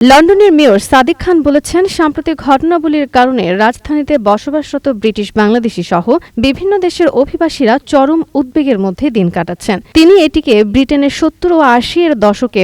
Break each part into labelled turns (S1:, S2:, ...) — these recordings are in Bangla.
S1: লন্ডনের মেয়র সাদিক খান বলেছেন, সাম্প্রতিক ঘটনাবলীর কারণে রাজধানীতে বসবাসরত ব্রিটিশ বাংলাদেশি সহ বিভিন্ন দেশের অভিবাসীরা চরম উদ্বেগের মধ্যে দিন কাটাচ্ছেন। তিনি এটিকে ব্রিটেনের সত্তর ও আশি এর দশকে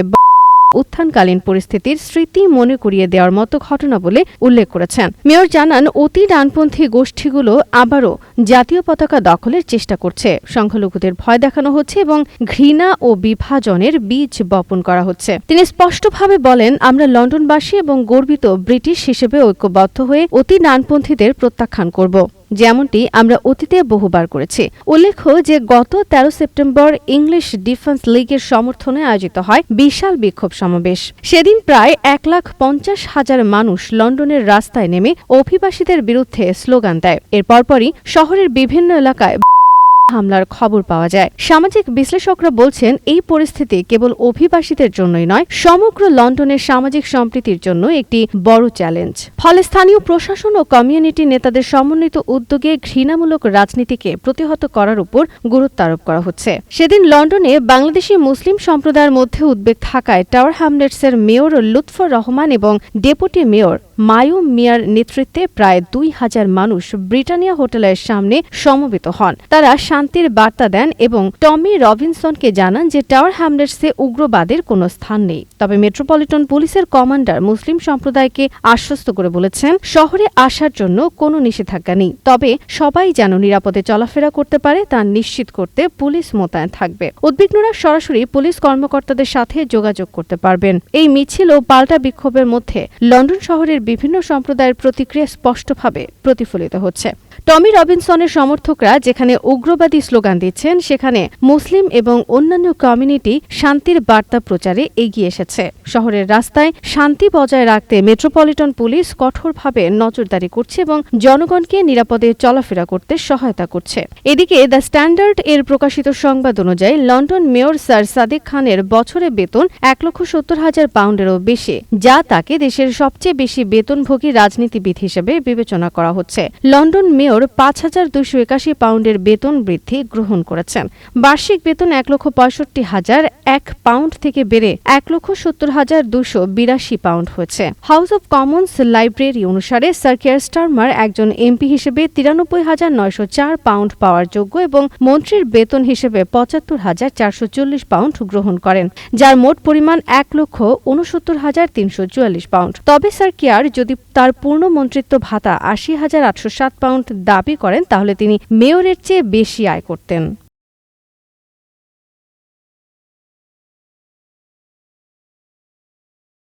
S1: উত্থানকালীন পরিস্থিতির স্মৃতি মনে করিয়ে দেওয়ার মতো ঘটনা বলে উল্লেখ করেছেন। মেয়র জানান, অতি ডানপন্থী গোষ্ঠীগুলো আবারও জাতীয় পতাকা দখলের চেষ্টা করছে। সংখ্যালঘুদের ভয় দেখানো হচ্ছে এবং ঘৃণা ও বিভাজনের বীজ বপন করা হচ্ছে। তিনি স্পষ্টভাবে বলেন, আমরা লন্ডনবাসী এবং গর্বিত ব্রিটিশ হিসেবে ঐক্যবদ্ধ হয়ে অতি ডানপন্থীদের প্রত্যাখ্যান করব। যেমনটি আমরা অতীতে বহুবার করেছি। উল্লেখ্য যে গত ১৩ সেপ্টেম্বর ইংলিশ ডিফেন্স লীগের সমর্থনে আয়োজিত হয় বিশাল বিক্ষোভ সমাবেশ। সেদিন প্রায় এক লাখ পঞ্চাশ হাজার মানুষ লন্ডনের রাস্তায় নেমে অভিবাসীদের বিরুদ্ধে স্লোগান দেয়। এর পরপরই শহরের বিভিন্ন এলাকায় হামলার খবর পাওয়া যায়। সামাজিক বিশ্লেষকরা বলছেন, এই পরিস্থিতি কেবল অভিবাসীদের জন্যই নয়, সমগ্র লন্ডনের সামাজিক সম্প্রীতির জন্য একটি বড় চ্যালেঞ্জ। ফলে স্থানীয় প্রশাসন ও কমিউনিটি নেতাদের সমন্বিত উদ্যোগে ঘৃণামূলক রাজনীতিকে প্রতিহত করার উপর গুরুত্ব আরোপ করা হচ্ছে। সেদিন লন্ডনে বাংলাদেশি মুসলিম সম্প্রদায়ের মধ্যে উদ্বেগ থাকায় টাওয়ার হ্যামলেটসের মেয়র লুৎফর রহমান এবং ডেপুটি মেয়র মায়ু মিয়ার নেতৃত্বে প্রায় দুই হাজার মানুষ ব্রিটানিয়া হোটেলের সামনে সমবেত হন। তারা শান্তির বার্তা দেন এবং টমি রবিনসনকে জানান যে টাওয়ার হ্যামলেটসে উগ্রবাদের কোনো স্থান নেই। তবে মেট্রোপলিটন পুলিশের কমান্ডার মুসলিম সম্প্রদায়কে আশ্বস্ত করে বলেছেন, শহরে আসার জন্য কোনো নিষেধাজ্ঞা নেই। তবে সবাই যেন নিরাপদে চলাফেরা করতে পারে তা নিশ্চিত করতে পুলিশ মোতায়েন থাকবে। উদ্বিগ্নরা সরাসরি পুলিশ কর্মকর্তাদের সাথে যোগাযোগ করতে পারবেন। এই মিছিল ও পাল্টা বিক্ষোভের মধ্যে লন্ডন শহরের বিভিন্ন সম্প্রদায়ের প্রতিক্রিয়া স্পষ্টভাবে প্রতিফলিত হচ্ছে। টমি রবিনসনের সমর্থকরা যেখানে উগ্রবাদী স্লোগান দিচ্ছেন, সেখানে মুসলিম এবং অন্যান্য কমিউনিটি শান্তির বার্তা প্রচারে এগিয়ে এসেছে। শহরের রাস্তায় শান্তি বজায় রাখতে মেট্রোপলিটন পুলিশ কঠোরভাবে নজরদারি করছে এবং জনগণকে নিরাপদে চলাফেরা করতে সহায়তা করছে। এদিকে দ্য স্ট্যান্ডার্ড এর প্রকাশিত সংবাদ অনুযায়ী, লন্ডন মেয়র স্যার সাদিক খানের বছরে বেতন এক লক্ষ সত্তর হাজার পাউন্ডেরও বেশি, যা তাকে দেশের সবচেয়ে বেশি বেতনভোগী রাজনীতিবিদ হিসেবে বিবেচনা করা হচ্ছে। লন্ডন মেয়র পাঁচ হাজার দুইশো একাশি পাউন্ডের বেতন বৃদ্ধি গ্রহণ করেছেন। বার্ষিক বেতন এক লক্ষ পঁয়ষট্টি হাজার এক পাউন্ড থেকে বেড়ে এক লক্ষ সত্তর হাজার দুশো বিরাশি পাউন্ড হয়েছে। হাউস অব কমন্স লাইব্রেরি অনুসারে স্যার কেয়ার স্টারমার একজন এমপি হিসেবে তিরানব্বই হাজার নয়শো চার পাউন্ড পাওয়ার যোগ্য এবং মন্ত্রীর বেতন হিসেবে পঁচাত্তর হাজার চারশো চল্লিশ পাউন্ড গ্রহণ করেন, যার মোট পরিমাণ এক লক্ষ উনসত্তর হাজার তিনশো চুয়াল্লিশ পাউন্ড। তবে স্যার কেয়ার যদি তার পূর্ণ মন্ত্রিত্ব ভাতা আশি হাজার আটশো সাত পাউন্ড দাবি করেন তাহলে তিনি মেয়রের চেয়ে বেশি আয় করতেন।